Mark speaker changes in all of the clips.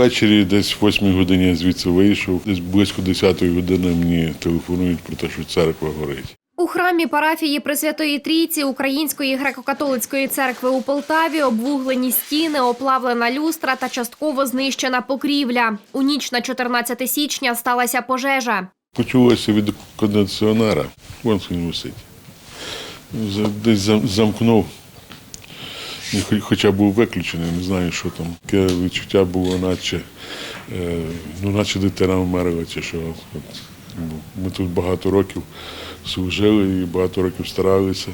Speaker 1: Ввечері десь в 8 годині я звідси вийшов. Десь близько 10 години мені телефонують про те, що церква горить.
Speaker 2: У храмі парафії Пресвятої Трійці Української греко-католицької церкви у Полтаві обвуглені стіни, оплавлена люстра та частково знищена покрівля. У ніч на 14 січня сталася пожежа.
Speaker 1: Почулося від кондиціонера, вон він висить. Десь замкнув. Хо- Хоча був виключений, не знаю, що там. Таке відчуття було, наче, е, ну, наче дитина вмерла, чи що. От, ну, Ми тут багато років служили і багато років старалися.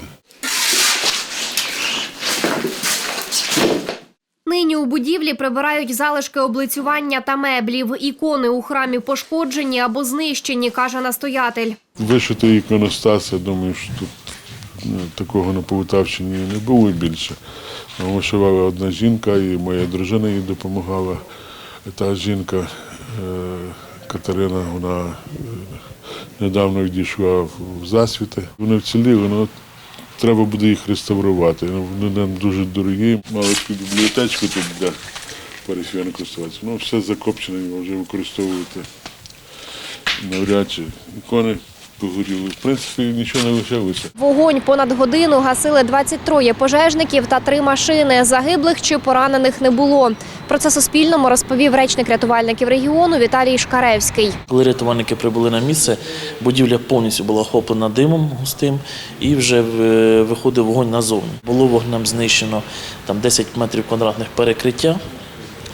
Speaker 2: Нині у будівлі прибирають залишки облицювання та меблів. Ікони у храмі пошкоджені або знищені, каже настоятель.
Speaker 1: Вишитий іконостас, я думаю, що тут ну, такого на Полтавщині не було більше. Вишивала одна жінка, і моя дружина їй допомагала. Та жінка е, Катерина, вона е, недавно відійшла в засвіти. Вони вціліли, але треба буде їх реставрувати. Ну, Вони нам дуже дорогі. Мали таку бібліотечку тут для парафіян користуватися. Ну, все закопчене, вже використовувати навряд чи ікони погоріли. В принципі, нічого не лишилося.
Speaker 2: Вогонь понад годину гасили 23 пожежників та три машини. Загиблих чи поранених не було. Про це Суспільному розповів речник рятувальників регіону Віталій Шкаревський.
Speaker 3: Коли рятувальники прибули на місце, будівля повністю була охоплена димом густим і вже е, виходив вогонь назовні. Було вогнем знищено там 10 метрів квадратних перекриття.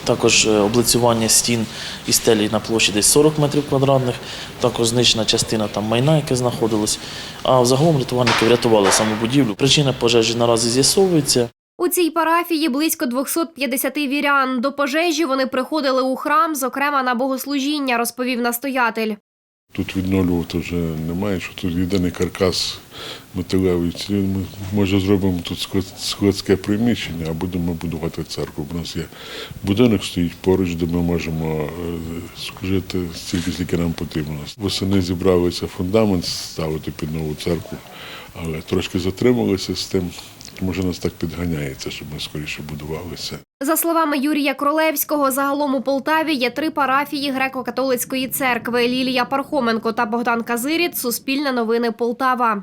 Speaker 3: Також е, облицювання стін і стелі на площі десь 40 метрів квадратних, також знищена частина там майна, яке знаходилось. А взагалом рятувальники врятували саму будівлю. Причина пожежі наразі з'ясовується.
Speaker 2: У цій парафії близько 250 вірян. До пожежі вони приходили у храм, зокрема на богослужіння, розповів настоятель.
Speaker 1: Тут відновлювати вже немає, що тут єдиний каркас металевий. Ми може зробимо тут складське приміщення, а будемо будувати церкву. У нас є будинок стоїть поруч, де ми можемо е, служити стільки, скільки нам потрібно. Восени зібралися фундамент ставити під нову церкву, але трошки затрималися з тим. Може, нас так підганяється, щоб ми скоріше будувалися.
Speaker 2: За словами Юрія Кролевського, загалом у Полтаві є три парафії греко-католицької церкви: Лілія Пархоменко та Богдан Казиріт. Суспільне новини Полтава.